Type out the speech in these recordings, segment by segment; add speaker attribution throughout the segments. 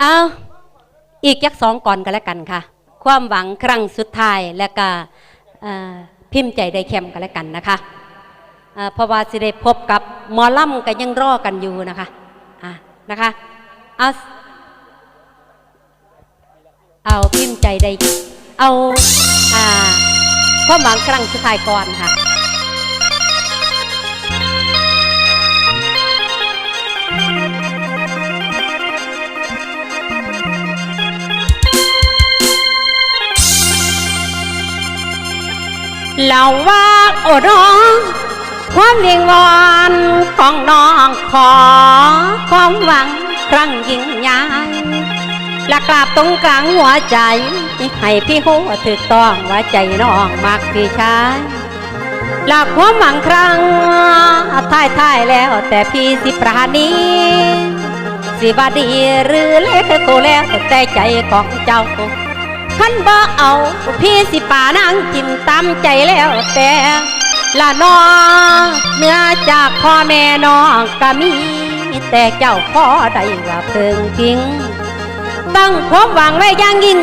Speaker 1: เอาอีกยักสองก่อนกันแล้วกันค่ะ ความหวังครั้งสุดท้ายและก็พิมพ์ใจได้เข้มกันแล้วกันนะคะเอ่อเพราะว่าสิได้พบกับหมอล่ำก็ยังรอกันอยู่นะคะอะนะคะเอาเอาพิมพ์ใจได้เอาอ่าความหวังครั้งสุดท้ายก่อนค่ะ
Speaker 2: เราว่าโอ้น้องความวิงวอนของน้องขอความหวังครั้งยิ่งใหญ่และกราบตรงกลางหัวใจ ให้พี่หัวถูกต้องว่าใจน้องมักพี่ชายหลักความหวังครั้งท้ายท้ายแล้วแต่พี่สิปราณีสิบาดีหรือเล็กโตแล้วแต่ใจของเจ้า ขั้นบ่เอาพี่สิป่านางจิ้มตามใจแล้วแต่ละน้องเนื้อจากพ่อแม่น้องก็มี แต่เจ้าพ่อได้ว่าเพิ่งทิ้งตั้งความหวังไว้ย่างยิ่ง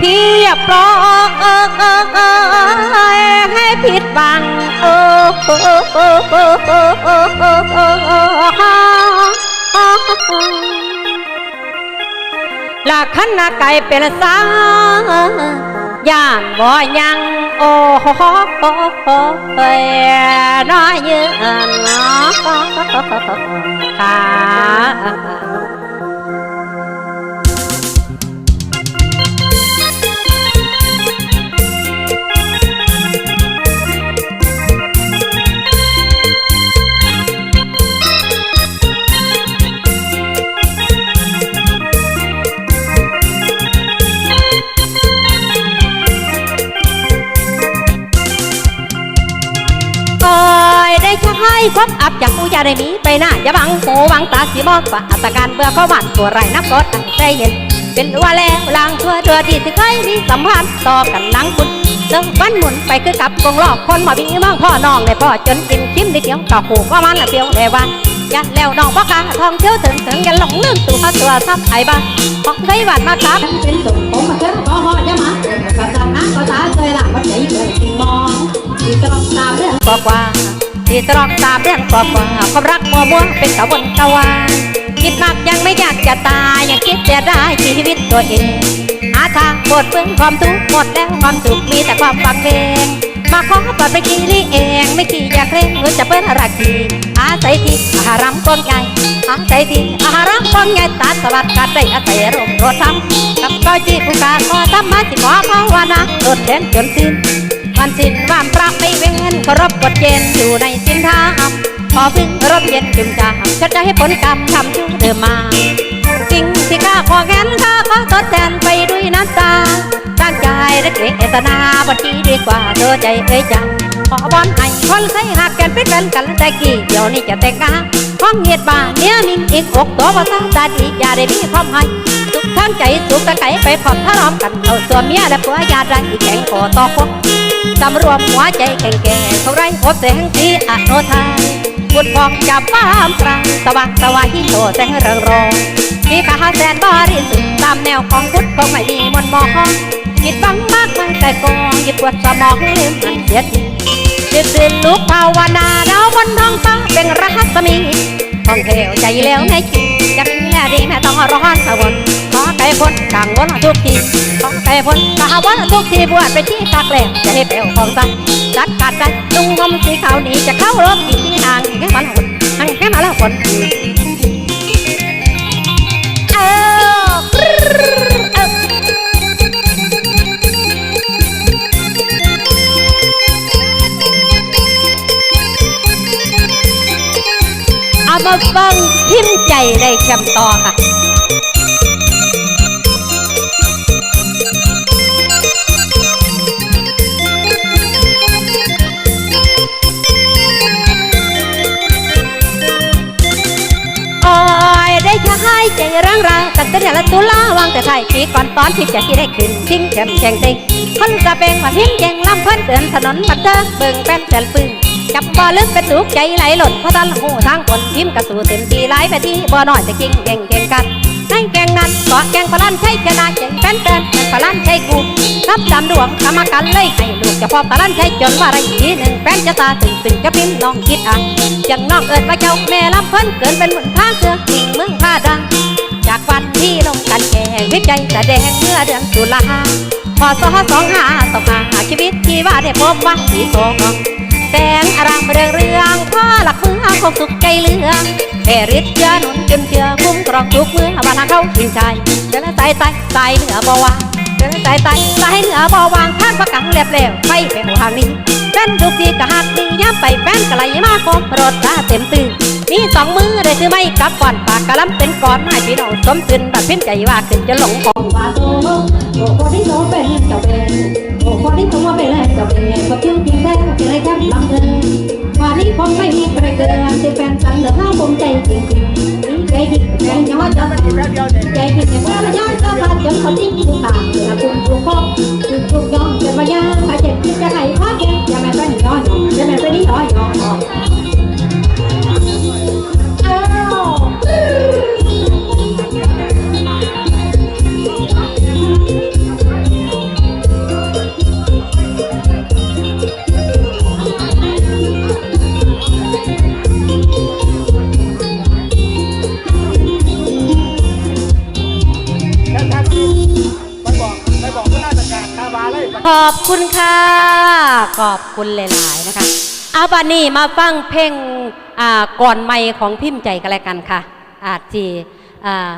Speaker 2: พี่บรอเออเออเให้ผิดหวังเออ ลาขันนาไก่เป็นสาย่างบ่ยังโอ้โหเอ้ยน้อยยืนเนาะค่ะ
Speaker 1: คอยได้ใช้ความอับจากผู้ยาได้มีไปหน้าอย่าบังหูบังตาสีมองฝ่าอัตการเบื่อข้าวหวานตัวไรนักกดอันใจเย็น เป็นว่าแล้วลางทั่วเธอที่ที่เคยมีสัมพันธ์ต่อกันนังคุณเติมวันหมุนไปคือกับกงลอกคนมาบีมองพ่อน้องในพ่อจนกินคิมได้เดียวก็หูว่ามันละเปียวแต่วันยันแล้วน้องพ่อกาทองเที่ยวถึงถึงยันหลงลืมตัวตัวทับไอ้บ้าของเคยหวานมาครับ
Speaker 2: เป็นสุขผมมาเจอก็หอยามาก็ตามน้ำก็ตาเคยหลังวัดใจเลยจริงมอง ที่ตรอกตามเรื่อง
Speaker 1: กว่ากว่าที่ตรอกตามเรื่องกว่ากว่าความรักมัวมัวเป็นกระวนกระวายคิดมากยังไม่อยากจะตายยังคิดจะได้ชีวิตตัวเองหาทางปวดเปื้อนความทุกข์หมดแล้วความสุขมีแต่ความฟังเพลงมาขอปิดไปทีนี้เองไม่กี่อยากเล่นหรือจะเปิ้ลรักทีอาศัยทีอาหารำก้นใหญ่อาศัยทีอาหารำก้นใหญ่ตาสวัสดิ์กัดได้อาศัยร่มรถทำกับก้อยจีผู้กาขอทำมาสิขอภาวนาตดแทนจนสิ้น วันสิ้นวันพระไม่เว้นเคารพกฎเกณฑ์อยู่ในสินธรรมพอพึ่งรบเย็นจุมจามจะได้ผลกรรมทำชั่วเดิมมาสิ่งที่ข้าขอแค้นข้าขอทดแทนไปด้วยน้ำตาตั้งใจและเกเอตนาบัดนี้ดีกว่าเธอใจเอ้ยจังขอบอนให้คนเคยหักกันเป็นแฟนกันแต่กี่เดี๋ยวนี้จะแต่งงานห้องเงียดบ้านเนี้ยนิ่งอีกอกตัวว่าตาตาดีอย่าได้มีความให้สุขทั้งใจสุขตะไก่ไปผ่อนทะเลาะกันเอาส่วนเมียและผัวญาติรักอีแข่งคอต่อคบ สำรวมหัวใจแข็งแก่เขาไรพบแสงสีอโนไทยบุดพองจับฟ้ามกลางสว่างสวายที่โตแสงเริงรองมีขาแสนบริสุทธิ์ตามแนวของพุทธคงไม่มีมนมองคิดบังมากมันแต่กองหยิบปวดสมองลืมมันเสียทีจิตตื่นลุกภาวนาดาวบนท้องฟ้าเป็นรหัสมีท่องเที่ยวใจแล้วในชีจะเป็นแลดีแม่ต้องร้อนสวรรค์ขอไก่พ้นกังวลทุกที พ้นกะวันทุกทีบวชไปที่ตากแหลมจะให้เปลวของสังจัดขาดใจลุงงมสีขาวนี้จะเข้ารบอีกที่นางแค่มันหุ่นนั่งแค่มาแล้วคนเออเออเอามาฟังพิมพ์ใจได้แคมต่อค่ะ ให้ใจร่างราตั้งแต่เดือนละตุลาวางแต่ไทยปีก่อนตอนที่จะที่ได้ขึ้นทิ้งแคมแข่งติงคนกระเบงมาพิมพ์แจงลำเพิ่นเตือนถนนบันเทิงเบิ่งแป้นแสนปึ้งจับบ่อลึกเป็นสุกใจไหลหล่นเพราะทันหูทางคนพิมพ์กระสูเต็มทีไหลไปที่บ่อน้อยแต่กิ่งเก่งเก่งกันในแกงนั้นก็าะแกงปลาลันใช้ชนะใจแฟนแฟนแกงปลาลันใช้กูรับจำดวงกรรมกันเลยให้ จะพอปลาลันใช้จนว่าไรทีหนึ่งแฟนจะตาตึงตึงจะพิมพ์น้องคิดอะยังน้องเอิดว่าเจ้าแม่ลำเพิ่นเกินเป็นหมุนผ้าเสือกิ่งเมืองผ้าดัง จากวันที่ลงกันแข่งวิจัยแสดงเมื่อเดือนตุลาพศสองห้าสองห้าชีวิตที่ว่าได้พบว่าสีสองแสงอารามเรืองเรืองพ่อหลักเมืองคงสุขใจเลืองแต่ฤทธิ์เชื้อหนุนจนเชื่อคุ้มครองทุกเมื่อวันเขาหินใจเดินสายใต้สายเหนือบ่วา เดินสายใต้สายเหนือบ่วางทางประกังเรียบเร็วไปแผ่วทางนี้แฟนทุกทีกะหักดีย้ำไปแฟนกะไหลมาคมรถตาเต็มตื่นมีสองมือได้ถือไม่กับก่อนปากกะล้ำเป็นก่อนให้พี่น้องสมตื่นบัดเพ่นใจว่าขึ้นจะหลงของ
Speaker 2: บาโตโอ้คนที่โตเป็นเจ้าเป็นโอ้คนที่โตมาเป็นเจ้าเป็นก็เพียงเพียงแค่เป็นไรแค่ลำเดินวันนี้ผมไม่มีใครเกินที่แฟนสั่นเหลือห้าผมใจจริงๆใจดิแฟนย้อนจะใจผิดแต่ว่าย้อ นก็พาจนคนที่ถูกตาเวลาคุณถูกพบถูกถูกย้อ
Speaker 1: ขอบคุณค่ะ ขอบคุณหลายๆนะคะเอาบานี่มาฟังเพลงอ่าก่อนไม่ของพิมพ์ใจกันแล้วกันค่ะ อาจจีอ่า